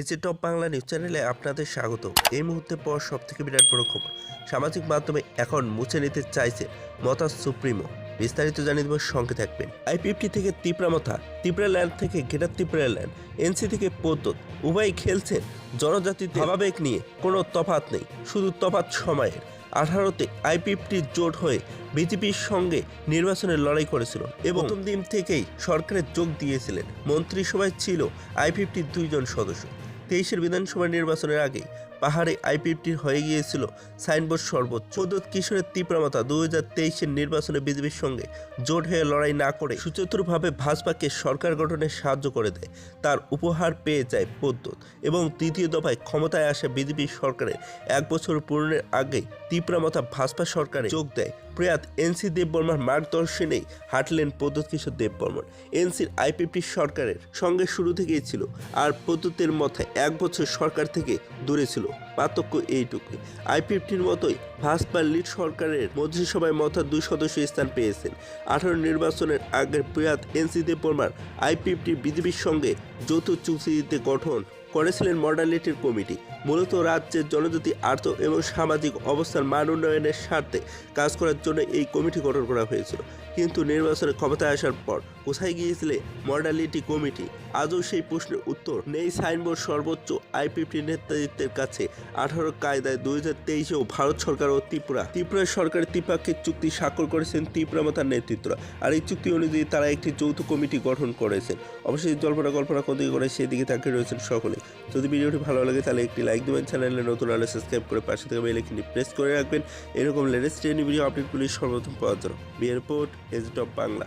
এজে top Bangla news চ্যানেলে আপনাদের স্বাগত। এই মুহূর্তে পর সব থেকে বিরাট বড় খবর। সামাজিক মাধ্যমে এখন মুছে নিতে চাইছে মতা সুপ্রিমো। বিস্তারিত জানিয়ে দেবো, সঙ্গে থাকবেন। আইপিএফটি থেকে তিপ্রামথা ল্যান্ড থেকে গেটার ল্যান্ড, এনসি থেকে পদ্মত উভয়ই খেলছেন জনজাতির ভাবাবেগ নিয়ে কোনো তফাৎ নেই, শুধু তফাৎ সময়ের। আঠারোতে আইপিএফটি জোট হয়ে বিজেপির সঙ্গে নির্বাচনের লড়াই করেছিল এবং প্রথম দিন থেকেই সরকারের যোগ দিয়েছিলেন। মন্ত্রিসভায় ছিল আইপিএফটির দুইজন সদস্য। তেইশের বিধানসভা নির্বাচনের আগে পাহাড়ে আইপিএফটির হয়ে গিয়েছিল সাইনবোর্ড সর্বোচ্চ পদ্ধত কিশোরের তীব্রমতা দু হাজার তেইশের নির্বাচনে বিজেপির সঙ্গে জোট হয়ে লড়াই না করে সুচতুরভাবে ভাজপাকে সরকার গঠনে সাহায্য করে দেয়। তার উপহার পেয়ে যায় পদ্ধত এবং তৃতীয় দফায় ক্ষমতায় আসা বিজেপি সরকারের এক বছর পূরণের আগেই তীব্রমতা ভাজপা সরকারে যোগ দেয়। প্রয়াত এনসি দেববর্মার মার্গদর্শনেই হাঁটলেন পদ্ধত কিশোর দেববর্মন। এনসির আইপিপি সরকারের সঙ্গে শুরু থেকেই ছিল, আর পদ্ধতির মধ্যে এক বছর সরকার থেকে দূরে ছিল। পার্থক্য এইটুকু আই ফিফটির মতোই ভাজপা লিড সরকারের মন্ত্রিসভায় মথা দুই সদস্য স্থান পেয়েছেন। আঠারো নির্বাচনের আগের প্রয়াত এনসি দেববর্মার ফিফটি বিজেপির সঙ্গে যৌথ চুক্তিতে গঠন করেছিলেন মডালিটির কমিটি মূলত রাজ্যের জনজাতি, আর্থ এবং সামাজিক অবস্থার মান উন্নয়নের স্বার্থে কাজ করার জন্য এই কমিটি গঠন করা হয়েছিল। কিন্তু নির্বাচনে ক্ষমতায় আসার পর কোথায় গিয়েছিলে মডালিটি কমিটি আজও সেই প্রশ্নের উত্তর নেই সাইনবোর্ড সর্বোচ্চ আইপিপি নেতৃত্বের কাছে। আঠারো কায়দায় দুই হাজার তেইশেও ভারত সরকার ও ত্রিপুরা। ত্রিপুরা সরকার ত্রিপাক্ষিক চুক্তি স্বাক্ষর করেছেন ত্রিপুরা মাতার নেতৃত্বরা। আর এই চুক্তি অনুযায়ী তারা একটি যৌথ কমিটি গঠন করেছেন। অবশ্যই জল্পনা কল্পনা কোন দিকে করে সেই দিকে তাকিয়ে রয়েছেন সকলে। যদি ভিডিওটি ভালো লাগে, তাহলে একটি লাইক দেবেন চ্যানেলে নতুন আলো সাবস্ক্রাইব করে পাশে থেকে বেল আইকনটি প্রেস করে রাখবেন। এরকম লেটেস্ট ট্রেন ভিডিও আপডেটগুলি সর্বপ্রথম পাওয়ার জন্য। বিয়ারপোর্ট রিপোর্ট এজ টপ বাংলা